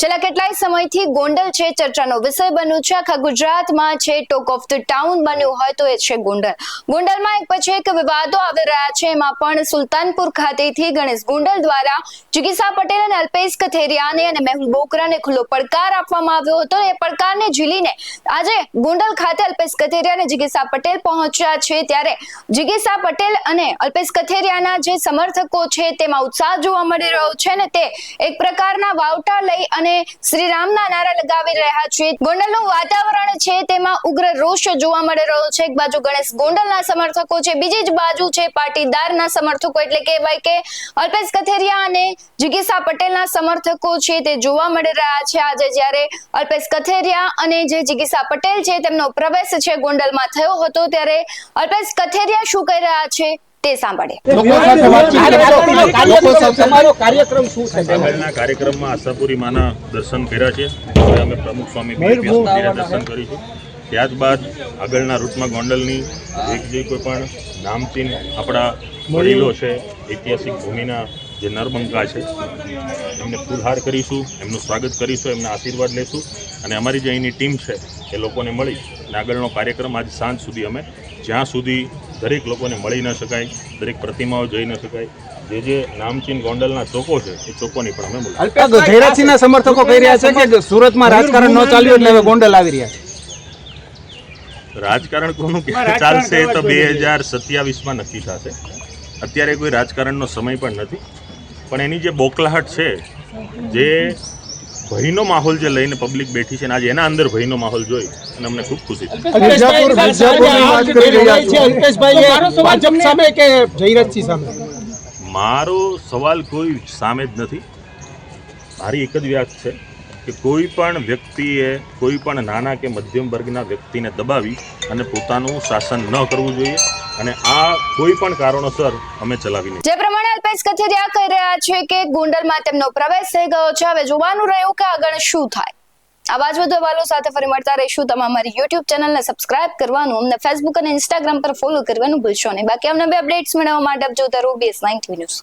છેલ્લા કેટલાય સમયથી ગોંડલ છે ચર્ચાનો વિષય બન્યું છે. આખા ગુજરાતમાં છે ટોક ઓફ ધ ટાઉન બન્યું હોય તો એ છે ગોંડલ. ગોંડલમાં એક પછી એક વિવાદો આવી રહ્યા છે. એમાં પણ સુલતાનપુર ખાતેથી ગણેશ ગોંડલ દ્વારા જિગીસા પટેલ અને અલ્પેશ કથેરિયાને અને મેહુલ બોકરાને ખુલ્લો પડકાર આપવામાં આવ્યો હતો. એ પડકારને ઝીલીને આજે ગોંડલ ખાતે અલ્પેશ કથેરિયા અને જિગીસા પટેલ પહોંચ્યા છે. ત્યારે જિગીસા પટેલ અને અલ્પેશ કથેરિયાના જે સમર્થકો છે તેમાં ઉત્સાહ જોવા મળી રહ્યો છે ને તે એક પ્રકારના વાવટા લઈ અને શ્રી રામના નારા લગાવી રહ્યા છે. ગોંડલનું વાતાવરણ છે તેમાં ઉગ્ર રોષ જોવા મળી રહ્યો છે. એક બાજુ ગણેશ ગોંડલના સમર્થકો છે, બીજી જ બાજુ છે પાટીદારના સમર્થકો એટલે કહેવાય કે અલ્પેશ કથેરિયા અને જિગીસા પટેલના સમર્થકો છે તે જોવા મળી રહ્યા છે. આજે જ્યારે અલ્પેશ કથેરિયા અને જે જિગીસા પટેલ છે તેમનો પ્રવેશ છે ગોંડલમાં થયો હતો, ત્યારે અલ્પેશ કથેરિયા શું કહી રહ્યા છે? તે કાર્યક્રમ શું છે? કાર્યક્રમમાં આશાપુરી માના દર્શન કર્યા છે. અમે પ્રમુખ સ્વામી દર્શન કરીશું. ત્યારબાદ આગળના રૂટમાં ગોંડલની એક જે કોઈ પણ નામચીન આપણા વડીલો છે ઐતિહાસિક ભૂમિના જે નરબંકા છે એમને ફૂલહાર કરીશું એમનું સ્વાગત કરીશું એમના આશીર્વાદ લેશું. અને અમારી જે અહીંની ટીમ છે એ લોકોને મળી અને આગળનો કાર્યક્રમ આજ સાંજ સુધી અમે જ્યાં સુધી દરેક લોકોને મળી ન શકાય દરેક પ્રતિમાઓ જોઈ ન શકાય. જે જે નામચીન ગોંડલના ચોકો છે એ ચોકોની પણ અમે મુલાકાત અલ્પેશ સમર્થકો કહી રહ્યા છે કે સુરતમાં રાજકારણ ન ચાલ્યું એટલે હવે ગોંડલ આવી રહ્યા છે? રાજકારણ કોનું ચાલશે એ તો બે હજાર સત્યાવીસમાં નક્કી થશે. અત્યારે કોઈ રાજકારણનો સમય પણ નથી. પણ એની જે બોકલાહટ છે જે ભયનો માહોલ જે લઈને પબ્લિક બેઠી છે અને આજે એના અંદર ભયનો માહોલ જોઈ અને અમને ખૂબ ખુશી થઈ. મારો સવાલ કોઈ સામે જ નથી. મારી એક જ વ્યાસ છે. કે કોઈ પણ વ્યક્તિએ, કોઈ પણ નાના કે મધ્યમ વર્ગના વ્યક્તિને દબાવી અને પોતાનું શાસન ન કરવું જોઈએ અને આ કોઈ પણ કારણોસર અમે ચલાવી જે પ્રમાણે અલ્પેશ કથિરિયા કહી રહ્યા છે કે ગોંડલમાં તેમનો પ્રવેશ થઈ ગયો છે, હવે જોવાનું રહ્યું કે આગળ શું થાય. આવા જ વધુ અહેવાલો સાથે ફરી મળતા રહીશું. તમે અમારી યુટ્યુબ ચેનલને સબસ્ક્રાઇબ કરવાનું, અમને ફેસબુક અને ઇન્સ્ટાગ્રામ પર ફોલો કરવાનું ભૂલશો નહીં. બાકી અમને બે અપડેટ્સ મેળવવા માટે આપ જોતા રહો બીએસ નાઇન્ટી ન્યૂઝ